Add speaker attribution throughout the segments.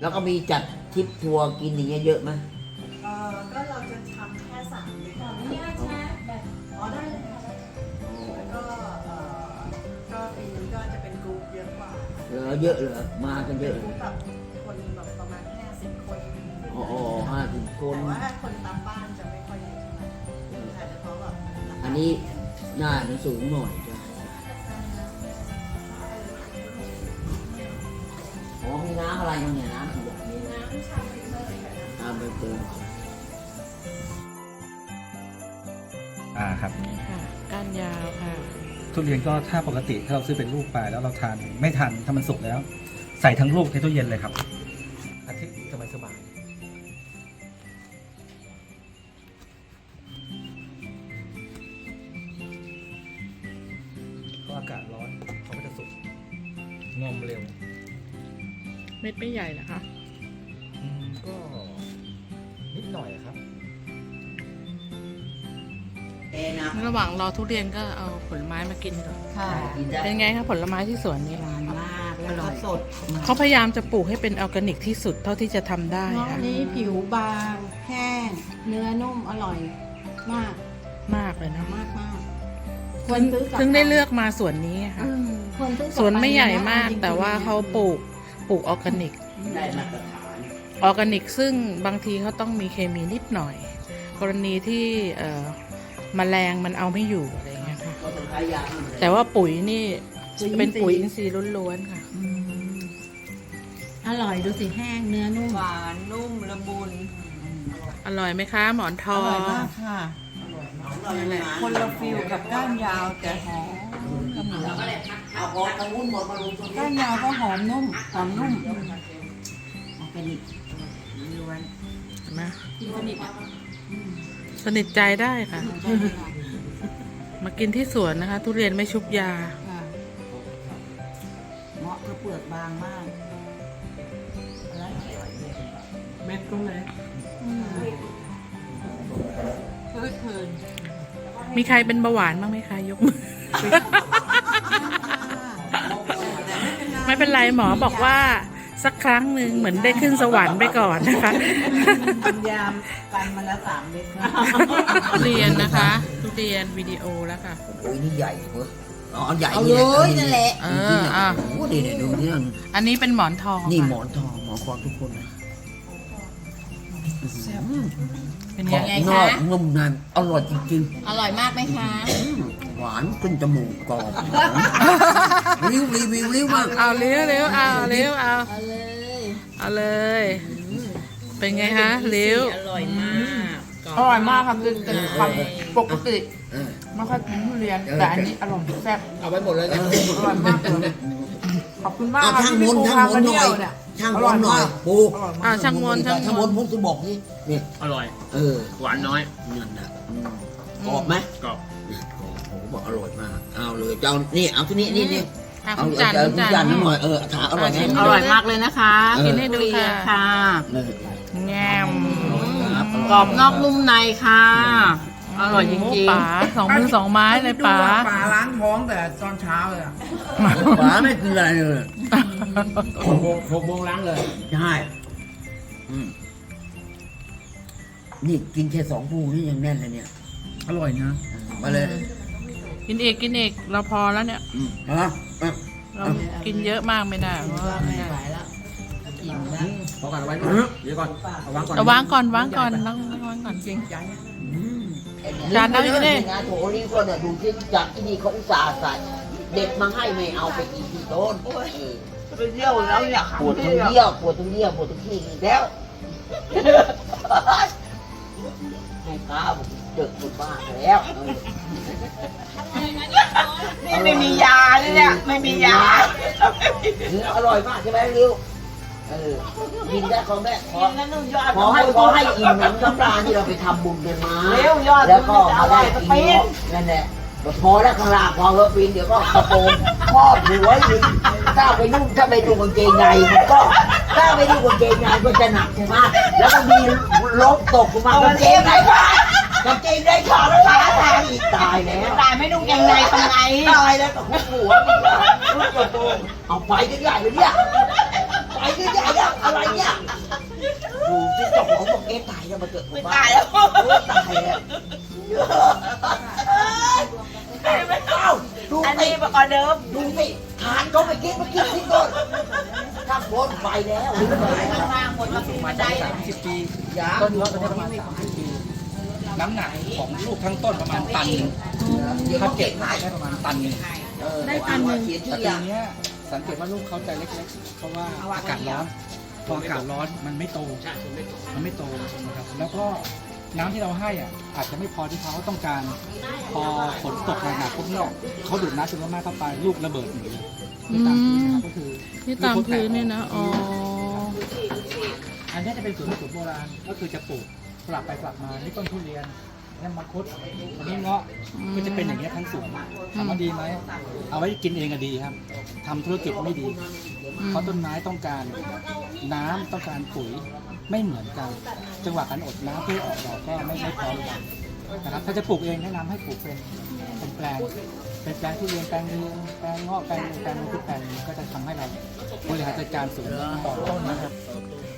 Speaker 1: แล้วก็มีจัดทริปทัวร์กินอย่างเงี้ยเยอะไหม
Speaker 2: เอ่อก็เราจะทำแค่สามเดือน
Speaker 3: ขออนุญาตแชร์แบบ
Speaker 2: อ๋อได้เลยค่ะแล้วก็เอ่อก็ปีนี้ก็จะเป็นกรุ๊ปเยอะกว่า
Speaker 1: เหลือเยอะเหรอมากันเย
Speaker 2: เป็
Speaker 1: อะ
Speaker 2: น
Speaker 1: เห
Speaker 2: ก
Speaker 1: ร
Speaker 2: รุ๊
Speaker 1: อ
Speaker 2: ปแบบคนแบบประมาณห้าสิบคน
Speaker 1: อ๋อห้าสิบคน
Speaker 2: แต่ว่าถ้าคนตามบ้านจะไม่ค่อยเยอะเท่าไหร่อาจจะเพราะแบบ
Speaker 1: อันนี้หน้ามันสูงหน่อยจ้ะอ๋อมี น้ำอะไรมั้งเนี่ยน้ำขวด
Speaker 3: มีน้ำชาไฟเตยกับน้
Speaker 1: น้ำใบเตย
Speaker 4: อ่าครับ
Speaker 5: นี่ค่ะก้านยาวค่ะ
Speaker 4: ทุเรียนก็ถ้าปกติถ้าเราซื้อเป็นลูกไปแล้วเราทานไม่ทันถ้ามันสุกแล้ว ใส่ทั้งลูกในตู้เย็นเลยครับอาทิตย์สบายสบายก็อากาศร้อนเขาก็จะสุกงอมเร็ว
Speaker 5: เม็ดไม่ใหญ่นะคะ
Speaker 4: อืมก็นิดหน่อยอะครับ
Speaker 1: เอ็นะ
Speaker 5: ระหว่างรอทุเรียนก็เอาผลไม้มากินก่อน
Speaker 2: ค่ะ
Speaker 1: กินได้
Speaker 5: เป็นไงคะผลไม้ที่สวนนี้
Speaker 2: หวานมากแล้วก็สด
Speaker 5: เขาพยายามจะปลูกให้เป็นออร์แกนิกที่สุดเท่าที่จะทำได้
Speaker 2: เนาะ
Speaker 5: ค่ะ
Speaker 2: นี่ผิวบาง แห้ง เนื้อนุ่มอร่อย มาก
Speaker 5: มากเลยนะ
Speaker 2: มากมาก
Speaker 5: ถึงถึงได้เลือกมาสวนนี้ค่ะ
Speaker 2: ควรซื้อกลับ
Speaker 5: สวนไม่ใหญ่
Speaker 2: ปนะ
Speaker 5: มาก
Speaker 2: จริงๆ
Speaker 5: แต่ว่าเขาปลูก ปลูกออร์แกนิก
Speaker 1: ได้มาตรฐาน
Speaker 5: ออร์แกนิก ซึ่งบางทีเขาต้องมีเคมีนิดหน่อย กรณีที่เอ่อแมลงมันเอาไม่อยู่อะไรอย่างเงี้ยค่ะ
Speaker 1: ก็ต้องใช้ยาที่มัน
Speaker 5: แต่ว่าปุ๋ยนี่เป็นปุ๋ยอินทรีย์ล้วนๆค่ะ
Speaker 2: อืมอร่อยดูสิแห้งเนื้อนุ่ม
Speaker 6: หวานนุ่มละมุน
Speaker 5: อร่อยไหมคะ หมอนท
Speaker 6: อ
Speaker 5: อง
Speaker 6: ร่อยมากค่ะ
Speaker 5: นั่นแหละ
Speaker 6: คนละฟิลกับก้านยาวแต่หอม
Speaker 1: เอาพอทางวุ้นหมดมาลงตรงนี้
Speaker 6: ก้านยาวก็หอมนุ่มหอมนุ่ม
Speaker 2: ออร์แกนิกล้วน
Speaker 5: เห็นไหม
Speaker 2: กินสนิทอะ
Speaker 5: สนิทใจได้ค่ะมากินที่สวนนะคะ ทุเรียนไม่ชุบยา
Speaker 6: ค่ะเหมาะกับเปลือกบางมากเม็ดตรงไหนเพลิดเพลิน
Speaker 5: มีใครเป็นเบาหวานบ้างไหมคะ ยกมือ เป็นไรหมอบอกว่าสักครั้งหนึ่งเหมือนได้ขึ้นสวรรค์ไปก่อนนะคะ
Speaker 6: กินยามกันมาแล้วสามเม็ดค่ะ
Speaker 5: ทุเรียนนะคะทุเรียนวิดีโอแล้วค่ะ
Speaker 1: โอ้ยนี่ใหญ่เว้ยอ๋อใหญ่
Speaker 6: เอา
Speaker 1: นี่
Speaker 6: เลยนั่นแหละ
Speaker 5: เอออะ
Speaker 1: โอ้โหนี่นี่ดูนี่
Speaker 5: อันนี้เป็นหมอนทอง
Speaker 1: นี่
Speaker 5: ค่ะ
Speaker 1: หมอนทองหมอนคอนทุกคนนะ
Speaker 5: เป็น
Speaker 1: กร
Speaker 5: ไง
Speaker 1: อบนอกนุ่มในอร่อยจริง
Speaker 2: อร่อยมากไหมคะ
Speaker 1: ๆ หวานขึ้นจมูกกรอบรีวิวรีวิวรีวิวมาก
Speaker 5: เอาเร็วเร็วเอาเร็วเอา
Speaker 2: เอาเลย
Speaker 5: เอาเลย เป็นไงคะเร็ว
Speaker 2: อร่อยมาก
Speaker 7: อร่อยมากครับคือเป็นความปกติ
Speaker 1: เออ
Speaker 7: ไม่ค่อยกินทุเรียนแต่อันนี้อร่อยแซ่บ
Speaker 1: เอาไปหมดเลยนะ
Speaker 7: อร่อยมากเลยขอบคุณมาก
Speaker 1: เอา
Speaker 7: ครับ
Speaker 1: ช่าง
Speaker 7: ที่
Speaker 1: ม
Speaker 7: พี่
Speaker 1: น
Speaker 7: ปู
Speaker 1: ช่าง
Speaker 7: พาม
Speaker 1: น
Speaker 7: มา
Speaker 1: หน่
Speaker 7: เที่
Speaker 1: อย
Speaker 7: ยวเนี่ย
Speaker 1: ช่างมนหน่อยปู
Speaker 7: อร่อยมาก
Speaker 5: อ่าช่างมนช่าง
Speaker 1: ช่าง
Speaker 5: ม
Speaker 1: ม
Speaker 5: น
Speaker 1: นพูดจะบอกนี่นี่
Speaker 8: อร่อย
Speaker 1: เออ
Speaker 8: หวานน้อย
Speaker 1: นั่นนะอืมกรอบไหม
Speaker 8: กรอบ
Speaker 1: เนี่ยกรอ บโอ้โหบอกอร่อยมาก เอาเลยเจ้านี่เอาที่นี่นี่นี่
Speaker 5: อะ
Speaker 1: เอา
Speaker 5: คุณจันทร์
Speaker 1: เอา
Speaker 5: คุณ
Speaker 1: คุณ
Speaker 5: จั
Speaker 1: จัน
Speaker 5: น
Speaker 1: ท
Speaker 5: ท
Speaker 1: ร์
Speaker 5: ร์
Speaker 1: หน่อยเออถามอร่อยไหม
Speaker 5: อะชิม
Speaker 6: อร่อยมากเลยนะคะ
Speaker 1: เออ
Speaker 5: กินให้ดูค่ะ
Speaker 6: ค่ะ
Speaker 1: เออ
Speaker 5: แงม
Speaker 1: ครับ
Speaker 6: กรอบนอกนุ่มในค่ะ อร่อยจริง
Speaker 5: ป๋าสองมือสองไม้เลยป๋า
Speaker 7: ดูอะป๋าล้างท้องแต่ตอนเช้าเลยอะ
Speaker 1: ป๋าไม่กินอะไรเลย
Speaker 8: หกโมงหกโมงล้างเลย
Speaker 1: ใช่อืมนี่กินแค่สองภูนี่ยังแน่นเลยเนี่ย
Speaker 7: อร่อยนะ
Speaker 1: มาเลย
Speaker 5: กินเอกกินเอกเราพอแล้วเนี่ย
Speaker 1: อืมเอาละอะ
Speaker 5: เรากินเยอะมากไม่ได้เพราะว่าไม่ได้
Speaker 8: พอกันเอาไว้ก่อนเดี๋ยวก่อนเอาวางก่อน
Speaker 5: เอาวางก่อนวางก่อนวางวางก่อนจริงจานเอาอีกดิ
Speaker 1: งานโถนี่ก็เนี่ยดูที่จากที่นี่เขาอุตส่าห์ใส่เด็กมาให้ไม่เอาไปกี่ที่โดนเออ
Speaker 6: ๆไปเที่ยวแล้วอยาก
Speaker 1: ปวดตรงเยี่ยวปวดตรงเยี่ยวปวดตรงขี้อีกแล้ว ให้ข้าวเจอคุณบ้าแล้ว
Speaker 6: นี่ไม่มียาเนี่ยไม่มียา
Speaker 1: เอออร่อยมากใช่ไหมริวเออกินได้ของแม่ขอ
Speaker 6: นั่นนุ่ยอด
Speaker 1: ขอให้ขอให้อิ่มหนำน้ำปลาที่เราไปทำบุญกันมา
Speaker 6: เร็วยอด
Speaker 1: แล้วก็มาได้
Speaker 6: มันจะ
Speaker 1: กิน
Speaker 6: อร่อย
Speaker 1: นั่นแหละพอแล้วข้างล่างพอเฮอปีนเดี๋ยวก็กระโปรงครอบหัวอีกถ้าไปนุ่งถ้าไปดูกางเกงในมันก็ถ้าไปดูกางเกงในก็จะหนักใช่ไหมแล้วก็มีลบตกลงมากางเกงในขาด กางเกงในขาดแล้วขาตายอีกตายแล้ว
Speaker 6: ตายไม่นุ่งยังไงทำไง
Speaker 1: ตายแล้วตกหัวอีกแล้วลูกกระโปรงเอาไปกันใหญ่เลยเนี่ยไปกันยืนใหญ่แล้วอะไรเนี่ยดูที่เจ้าของบอกเอ๊ะตายแล้วมาเกิด
Speaker 2: ไม่ตายแล้ว
Speaker 1: โอ้ตายแล้วเอ้าดู
Speaker 2: อัน
Speaker 1: สิ
Speaker 2: นี้ออเดิร์ฟ
Speaker 1: ดูสิทานเขาไปกินไปกินที่ต้นถ้าโคนไปแล้วหรือไปแล้ว
Speaker 2: ข้างๆบนมาถึงมาได้
Speaker 4: สามสิบปี
Speaker 1: ยา
Speaker 4: ต้นเงาะตัวนี้ประมาณสามสิบปี น้ำหนักของลูกทั้งต้นประมาณตันหนึ่ง
Speaker 1: เดี๋ยว
Speaker 4: ถ้า
Speaker 1: เขา
Speaker 4: เก็
Speaker 1: เก็
Speaker 4: บบได้
Speaker 1: ให้
Speaker 4: ประมาณตันหนึ่ง
Speaker 5: ได้ตันหนึ่ง
Speaker 1: เขียน
Speaker 4: แต่
Speaker 1: ชื่อ
Speaker 4: ปี
Speaker 1: ยา
Speaker 4: เนี้ยสังเกตว่าลูกเขาจะเล็กๆ เพราะว่าอากาศร้อนพออากาศร้อนมันไม่โตมันไม่โตนะครับแล้วก็น้ำที่เราให้อะอาจจะไม่พอที่เขาต้องการ พอฝนตกหนักๆปุ๊บเนี่ยเขาดูดน้ำจำนวนมากเข้าไปลูกระเบิดหมดเลยนี่ตามที่นะครับก็คือ
Speaker 5: นี่ตามพื้นเนี่ยนะอ๋อ
Speaker 4: อันนี้จะเป็นสวนผสมโบราณก็คือจะปลูกส ลับไปสลับมา นี่ต้นทุเรียนนี่มังคุดอันนี้เงาะก็จะเป็นอย่างนี้ยทั้งสวนถามว่าดีไหม เอาไว้กินเองก็ดีครับทำธุรกิจไม่ดี เพราะต้นไม้ต้องการน้ำต้องการปุ๋ยไม่เหมือนกัน จังหวะการอดน้ำที่ออกดอกก็ไม่ไม่พร้อมกันนะครับถ้าจะปลูกเองแนะนำให้ปลูกเป็นเป็นแปลง เป็นแปลงทุเรียนแปลงเรืองแปลงเงาะแปลงแปลงมังคุดแปลงนี้ก็จะทำให้เราบริหารจัดการสวนต่อต้นนะครับ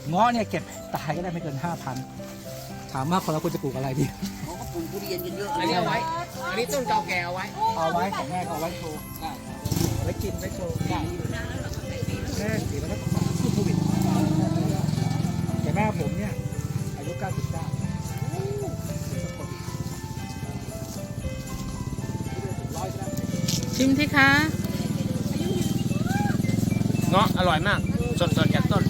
Speaker 4: เงาะเนี่ยเก็บตายก็ได้ไม่เกินห้าพัน ถามว่าคนเราควรจะปลูกอะไรดี
Speaker 1: เขาก็ปลูกทุเรียนกันเยอะ
Speaker 8: อันนี้เอาไว้ อันนี้ต้นเก่าแก่เอาไว้
Speaker 4: เอาไว้ของแม่ก็เอาไว้โชว์ได้เอาไว้กินไว้โชว์ได้แม่สีแล้วก็สู้โควิดแต่แม่ผมเนี่ยอายุ99ร้อยแล้ว
Speaker 5: ชิมที่คะ
Speaker 8: เงาะอร่อยมาก สดๆจากต้น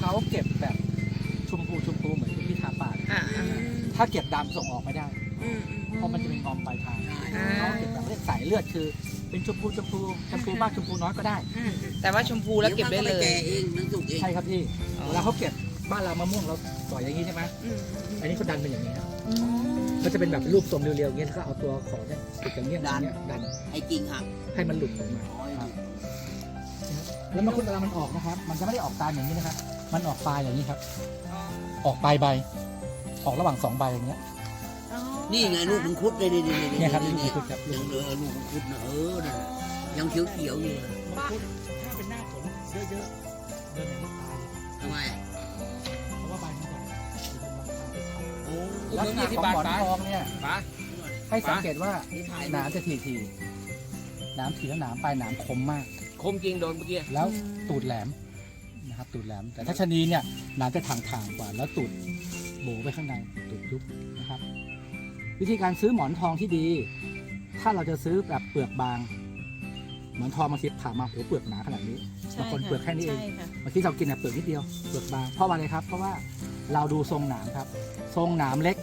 Speaker 4: เขาเก็บแบบชมพูชมพูเหมือนที่ทาปากถ้าเก็บดำส่งออกไม่ได้เพราะมันจะเป็นงอมปลายทางเขาเก็บแบบเลือดสายเลือดคือ เป็นชมพูชมพูชมพูมากชมพูน้อยก็ได้
Speaker 7: แต่ว่าชมพูแล้วเก็บได้เลย
Speaker 1: แกเองนั่นสุกเอง
Speaker 4: ใช่ครับพี่เวลาเขาเก็บบ้านเรามะม่วงเราปล่อยอย่างนี้ใช่ไหมอันนี้เขาดันเป็นอย่างนี้ครับก็จะเป็นแบบรูปทรงเรียวๆอย่างเงี้ยแล้วก็เอาตัวขอเนี่ยติดอย่างเงี้ยดันดัน
Speaker 1: ไอ้จริงหัก
Speaker 4: ให้มันหลุดออกมาครับแล้วมังคุดเวลามันออกนะครับ มันจะไม่ได้ออกตามอย่างนี้นะครับ มันออกปลายอย่างนี้ครับ ออกปลายใบ ออกระหว่างสองใบอย่างเงี้ย
Speaker 1: นี่ไงลูกมังคุดเลยนี่นี่
Speaker 4: เนี่ยครับนี่คือคุดครับ
Speaker 1: ยังเหลือลูกมังคุดนะเออนั่นน่ะยังเขียวเขียวๆอยู่เลย
Speaker 4: มังคุดถ้าเป็นหน้าฝนเยอะๆเดินอย่างนี้ตาย
Speaker 1: ทำไม
Speaker 4: เพราะว่าใบมันใหญ่
Speaker 1: โอ้
Speaker 4: ลักษณะของหมอนทองเนี่ย
Speaker 8: ป๋า
Speaker 4: ให้สังเกตว่า
Speaker 1: ที่ถ่าย
Speaker 4: หนามจะทีทีหนามทีแล้วหนามปลายหนามคมมาก
Speaker 8: คมจริงโดนเมื่อกี้
Speaker 4: แล้วตูดแหลม นะครับตูดแหลม แต่ถ้าชะนีเนี่ยหนามจะทางทางๆกว่าแล้วตูดโบไปข้างในตูดยุบนะครับ วิธีการซื้อหมอนทองที่ดี ถ้าเราจะซื้อแบบเปลือกบางหมอนทองบางทีผ่ามาโหเปลือกหนาขนาดนี้บางคนเปลือกแค่นี้เองบางทีเรากินเนี่ยเปลือกนิดเดียวเปลือกบางเพราะว่าอะไรครับ เพราะว่าเราดูทรงหนามครับ ทรงหนามเล็ก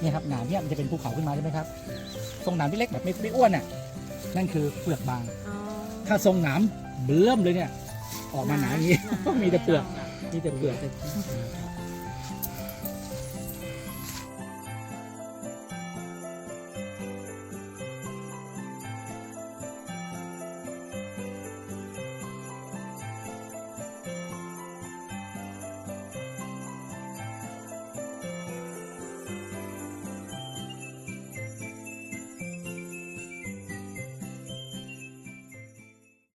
Speaker 4: เนี่ยครับหนามเนี่ยมันจะเป็นภูเขาขึ้นมาใช่ไหมครับ ทรงหนามที่เล็กแบบไม่ไม่อ้วนน่ะนั่นคือเปลือกบาง ถ้าทรงหนามเบิ่มเลยเนี่ย ออกมาหนาอย่างนี้ มีแต่เปลือก มีแต่เปลือก